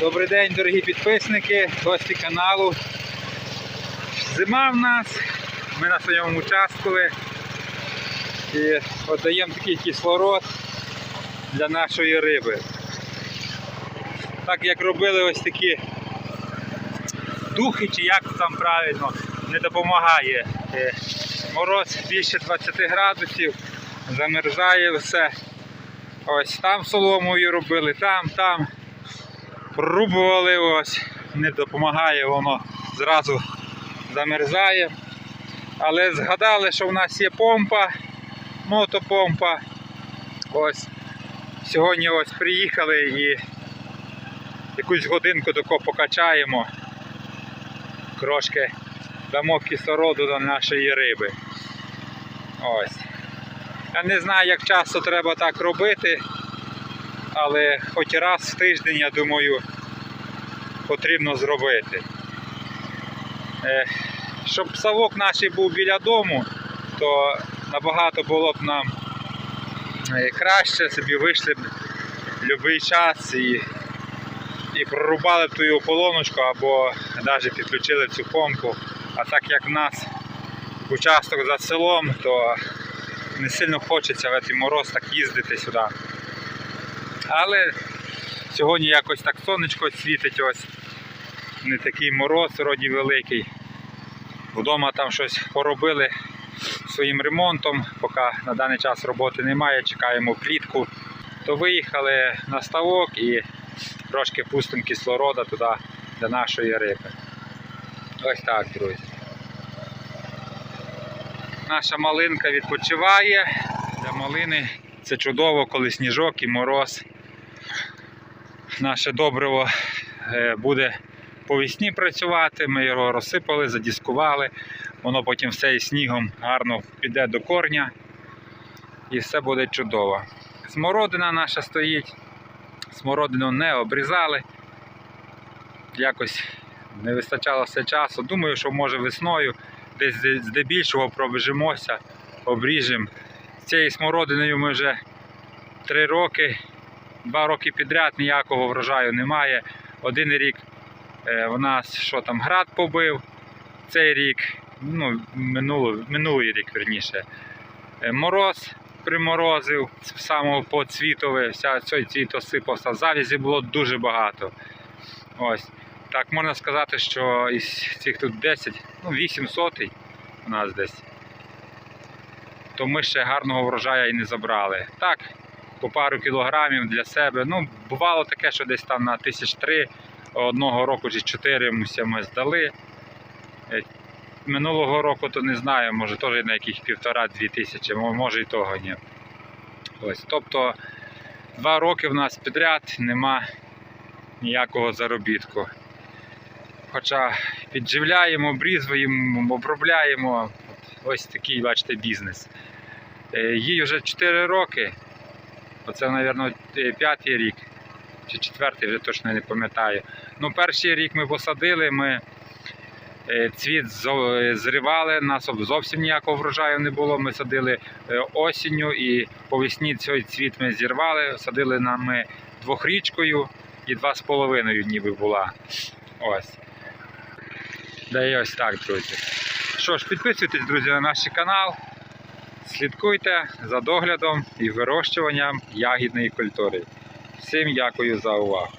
Добрий день, дорогі підписники, гості каналу. Зима в нас, ми на своєму участку і от даємо такий кислород для нашої риби. Так як робили ось такі духи, чи як там правильно, не допомагає. Е, Мороз більше 20 градусів, замерзає все. Ось там соломою робили, там, там. Пробували ось, не допомагає, воно зразу замерзає. Але згадали, що в нас є помпа, мотопомпа. Ось. Сьогодні ось приїхали і якусь годинку тако покачаємо. Трошки дамо кислороду до нашої риби. Ось. Я не знаю, як часто треба так робити, але хоч раз в тиждень, я думаю, потрібно зробити. Е, Щоб савок наш був біля дому, то набагато було б нам е, краще, собі вийшли б будь-який час і, і прорубали б ту ополоночку або навіть підключили цю помпу. А так як в нас участок за селом, то не сильно хочеться в цей мороз так їздити сюди. Але сьогодні якось так сонечко світить ось. Не такий мороз вроді великий. Вдома там щось поробили своїм ремонтом, поки на даний час роботи немає, чекаємо плітку. То виїхали на ставок і трошки пустимо кислорода туди для нашої риби. Ось так, друзі. Наша малинка відпочиває. Для малини це чудово, коли сніжок і мороз. Наше добриво е, буде по весні працювати. Ми його розсипали, задіскували. Воно потім все із снігом гарно піде до корня. І все буде чудово. Смородина наша стоїть. Смородину не обрізали. Якось не вистачало все часу. Думаю, що може весною десь здебільшого пробіжимося, обріжемо. Цією смородиною ми вже три роки, два роки підряд ніякого врожаю немає. Один рік е, в нас що там град побив, цей рік, ну, минуло, минулий рік верніше, е, мороз приморозив самого поцвітове, вся цей цвіт осипався. Завязі було дуже багато. Ось. Так, можна сказати, що із цих тут 10, ну 8 сотий у нас десь, то ми ще гарного врожаю і не забрали. Так, по пару кілограмів для себе. Ну, бувало таке, що десь там на тисяч три одного року чи чотири ми здали. Е, Минулого року то не знаю, може теж на яких півтора-дві тисячі, може і того ні. Ось, тобто два роки в нас підряд нема ніякого заробітку. Хоча підживляємо, обрізуємо, обробляємо. Ось такий, бачите, бізнес. Е, Їй вже 4 роки. Оце, мабуть, п'ятий рік чи четвертий, вже точно не пам'ятаю. Ну, перший рік ми посадили, ми е, цвіт е, зривали, нас зовсім ніякого врожаю не було. Ми садили е, осінню і по весні цей цвіт ми зірвали, садили на ми двохрічкою і два з половиною ніби була. Ось. Да і ось так, друзі. Що ж, підписуйтесь, друзі, на наш канал. Слідкуйте за доглядом і вирощуванням ягідної культури. Всім дякую за увагу.